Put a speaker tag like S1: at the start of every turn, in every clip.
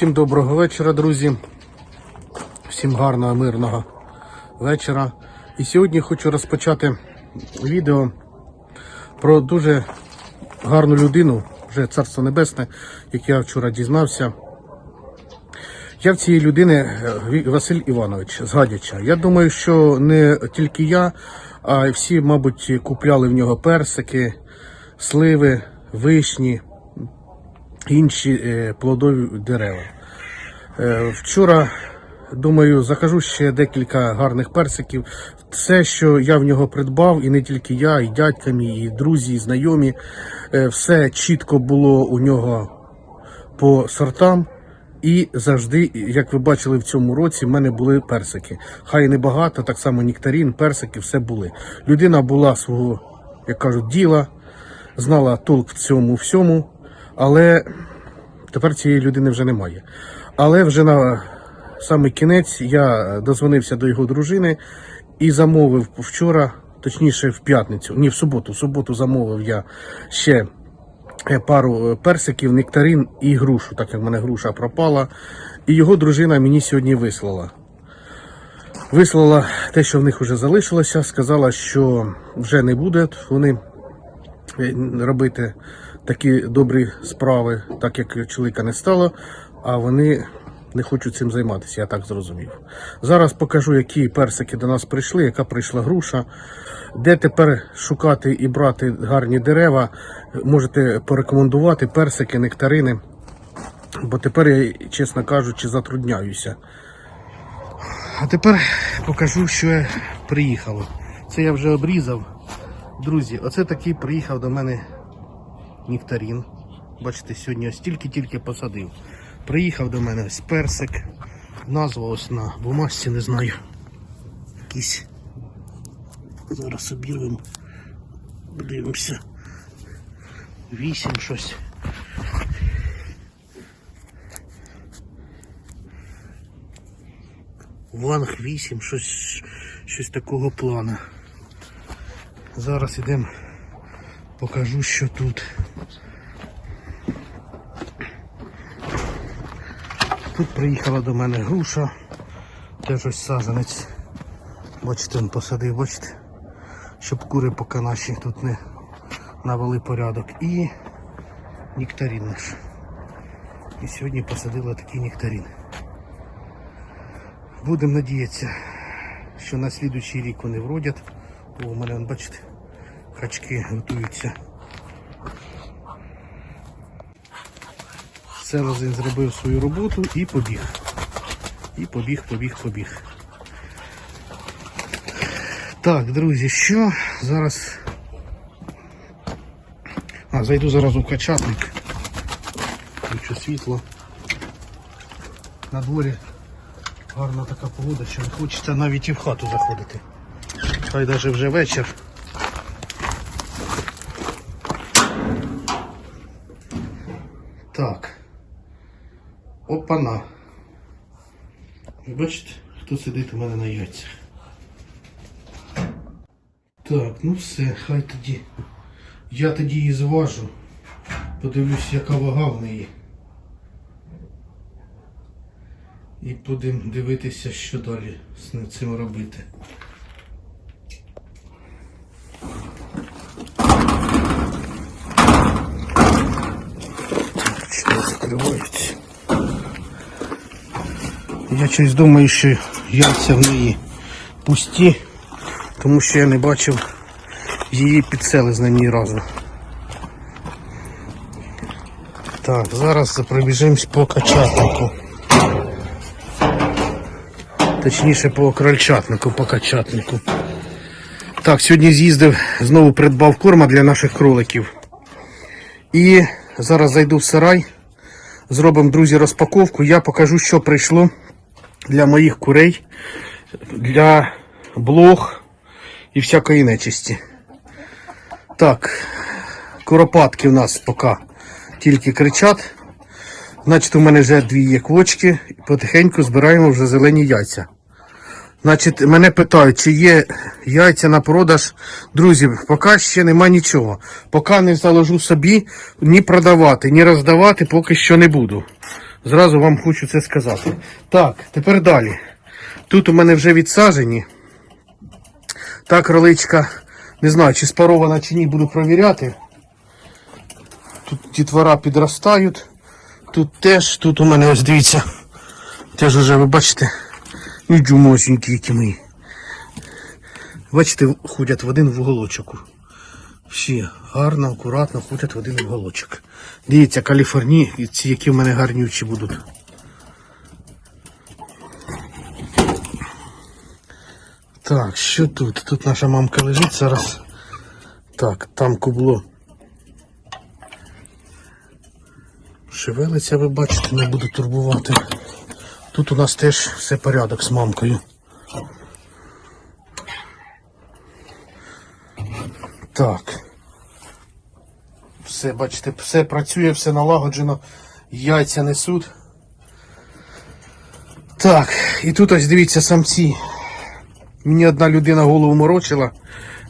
S1: Всім доброго вечора, друзі. Всім гарного, мирного вечора. І сьогодні хочу розпочати відео про дуже гарну людину, вже царство небесне, як я вчора дізнався. Я в цієї людини е, Василь Іванович з Гадяча. Я думаю, що не тільки я, а й всі, мабуть, купляли в нього персики, сливи, вишні, інші е, плодові дерева. Е, Вчора, думаю, закажу ще декілька гарних персиків. Все, що я в нього придбав, і не тільки я, і дядька і друзі, і знайомі, е, все чітко було у нього по сортам. І завжди, як ви бачили в цьому році, в мене були персики. Хай і не багато, так само нектарін, персики, все були. Людина була свого, як кажуть, діла, знала толк в цьому всьому, але тепер цієї людини вже немає. Але вже на самий кінець я дозвонився до його дружини і замовив вчора, точніше в п'ятницю, ні, в суботу. В суботу замовив я ще е, пару е, персиків, нектарин і грушу, так як в мене груша пропала. І його дружина мені сьогодні вислала. Вислала те, що в них вже залишилося, сказала, що вже не будуть вони е, робити такі добрі справи, так як чоловіка не стало, а вони не хочуть цим займатися, я так зрозумів. Зараз покажу, які персики до нас прийшли, яка прийшла груша. Де тепер шукати і брати гарні дерева, можете порекомендувати персики, нектарини. Бо тепер я, чесно кажучи, затрудняюся. А тепер покажу, що я приїхало. Це я вже обрізав. Друзі, оце такий приїхав до мене нектарин. Бачите, сьогодні ось тільки-тільки посадив. Приїхав до мене ось персик. Назва ось на бумажці, не знаю. Якийсь. Зараз обірвемо. Подивимося. Вісім щось. Ванг 8, щось, щось такого плана. Зараз ідемо, покажу, що тут. Тут приїхала до мене груша, теж ось саженець. Бачите, він посадив, бачите, щоб кури поки наші тут не навели порядок. І нектарин наш. І сьогодні посадила такий нектарин. Будемо надіятися, що на слідуючий рік вони вродять. О, у мене, бачите, качки готуються. Селезень зробив свою роботу і побіг. І побіг, побіг, побіг. Так, друзі, що зараз. А, зайду зараз у качатник. Включу світло. На дворі гарна така погода, що не хочеться навіть і в хату заходити. Хай навіть вже вечір. Так. Опана. Ви Бачите, хто сидить у мене на яйцях. Так, ну все, хай тоді. Я тоді її зважу. Подивлюсь, яка вага в неї. І будемо дивитися, що далі з цим робити. Так, Що закриваються. Я щось думаю, що яйця в неї пусті, тому що я не бачив її підселезна ні разу. Так, зараз пробіжимось по качатнику. Точніше по крольчатнику, по качатнику. Так, сьогодні з'їздив, знову придбав корма для наших кроликів. І зараз зайду в сарай, зробимо, друзі, розпаковку. Я покажу, що прийшло для моїх курей, для блох і всякої нечисті. Так, куропатки у нас поки тільки кричать. Значить, у мене вже дві є квочки, потихеньку збираємо вже зелені яйця. Значить, мене питають, чи є яйця на продаж. Друзі, поки ще нема нічого. Поки не заложу собі, ні продавати, ні роздавати, поки що не буду. Зразу вам хочу це сказати. Так, тепер далі. Тут у мене вже відсажені. Та кроличка, не знаю, чи спарована, чи ні, буду провіряти. Тут дітвора підростають. Тут теж, тут у мене ось дивіться. Теж уже ви бачите, ну джумосінькі які мої. Бачите, ходять в один вуголочок. Всі гарно, акуратно ходять в один вуголочок. Дивіться, Каліфорні, які в мене гарнючі будуть. Так, що тут? Тут наша мамка лежить зараз. Так, там кубло. Шевелиться, ви бачите, не буду турбувати. Тут у нас теж все порядок з мамкою. Так. Все, бачите, все працює, все налагоджено. Яйця несуть. Так, і тут ось дивіться самці. Мені одна людина голову морочила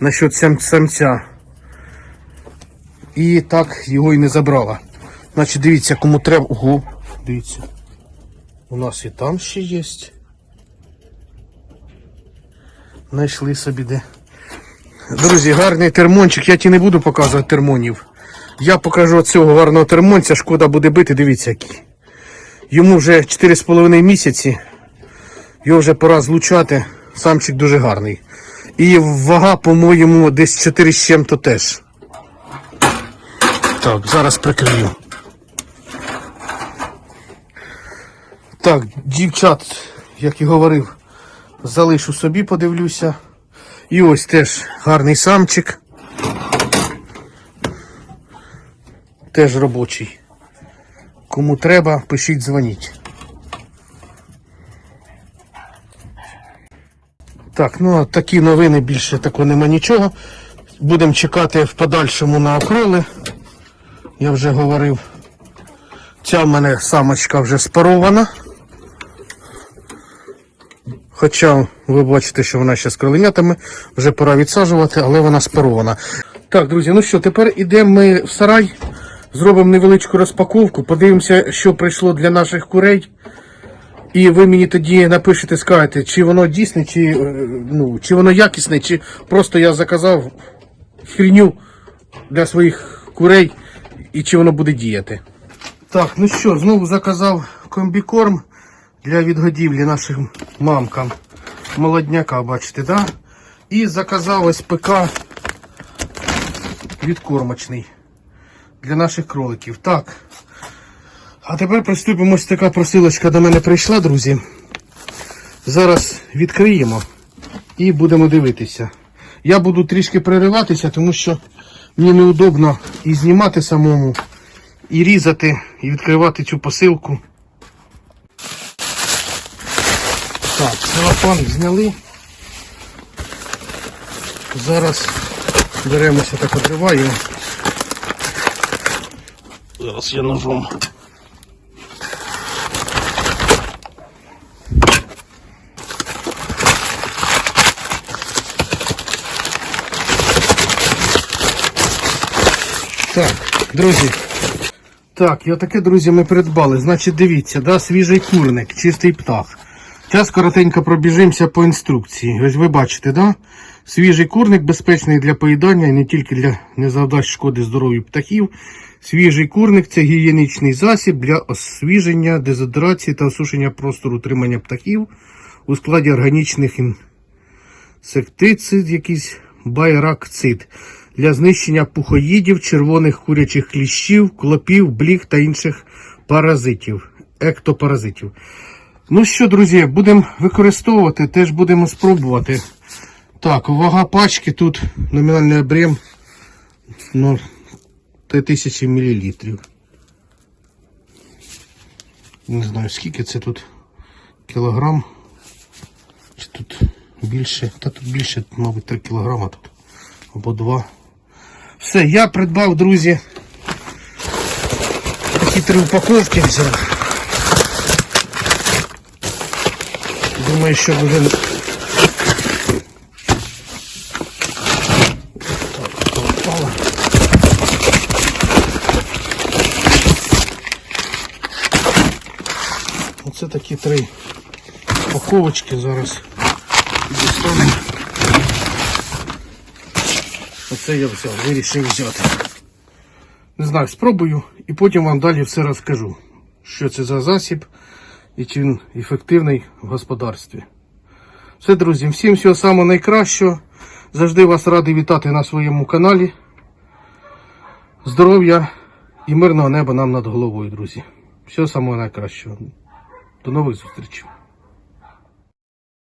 S1: насчет самця. І так його і не забрала. Значить, дивіться, кому треба. Ого, дивіться. У нас і там ще є. Знайшли собі де. Друзі, гарний термончик. Я ті не буду показувати термонів. Я покажу цього гарного термонця, шкода буде бити, дивіться який. Йому вже 4,5 місяці. Його вже пора злучати. Самчик дуже гарний. І вага, по-моєму, десь 4 з чим-то теж. Так, зараз прикрию. Так, дівчат, як і говорив, залишу собі, подивлюся. І ось теж гарний самчик. Теж робочий. Кому треба, пишіть, дзвоніть. Так, ну а такі новини більше такого нема нічого. Будемо чекати в подальшому на акрили. Я вже говорив. Ця в мене самочка вже спарована. Хоча ви бачите, що вона ще з кроленятами, вже пора відсаджувати, але вона спарована. Так, друзі, ну що, тепер йдемо ми в сарай, зробимо невеличку розпаковку, подивимося, що прийшло для наших курей. І ви мені тоді напишете, скажете, чи воно дійсне, чи, е, ну, чи воно якісне, чи просто я заказав хріню для своїх курей і чи воно буде діяти. Так, ну що, знову заказав комбікорм для відгодівлі нашим мамкам. Молодняка, бачите, да? І заказав ось ПК відкормочний для наших кроликів. Так. А тепер приступимо. Ось така просилочка до мене прийшла, друзі. Зараз відкриємо і будемо дивитися. Я буду трішки перериватися, тому що мені неудобно і знімати самому, і різати, і відкривати цю посилку. Так, целофан зняли. Зараз беремося так відриваємо. Зараз я ножом. Так, друзі. Так, і отаке, друзі, ми придбали. Значить, дивіться, да, свіжий курник, чистий птах. Зараз коротенько пробіжимося по інструкції. Ось ви бачите, да? Свіжий курник безпечний для поїдання і не тільки для не завдасть шкоди здоров'ю птахів. Свіжий курник це гігієнічний засіб для освіження, дезодорації та осушення простору утримання птахів у складі органічних інсектицид, якийсь байракцид для знищення пухоїдів, червоних курячих кліщів, клопів, бліг та інших паразитів, ектопаразитів. Ну що, друзі, будемо використовувати, теж будемо спробувати. Так, вага пачки тут номінальний ну, 3000 мл. Не знаю скільки це тут кілограм. Чи тут більше? Та тут більше, мабуть, 3 кілограма тут. Або 2. Все, я придбав, друзі. Такі три упаковки взяв. Думаю, що. Так. Оце такі три упаковочки зараз дістанемо. Оце я взяв, вирішив взяти. Не знаю, спробую і потім вам далі все розкажу, що це за засіб і чи він ефективний в господарстві. Все, друзі, всім всього самого найкращого. Завжди вас радий вітати на своєму каналі. Здоров'я і мирного неба нам над головою, друзі. Всього самого найкращого. До нових зустрічей.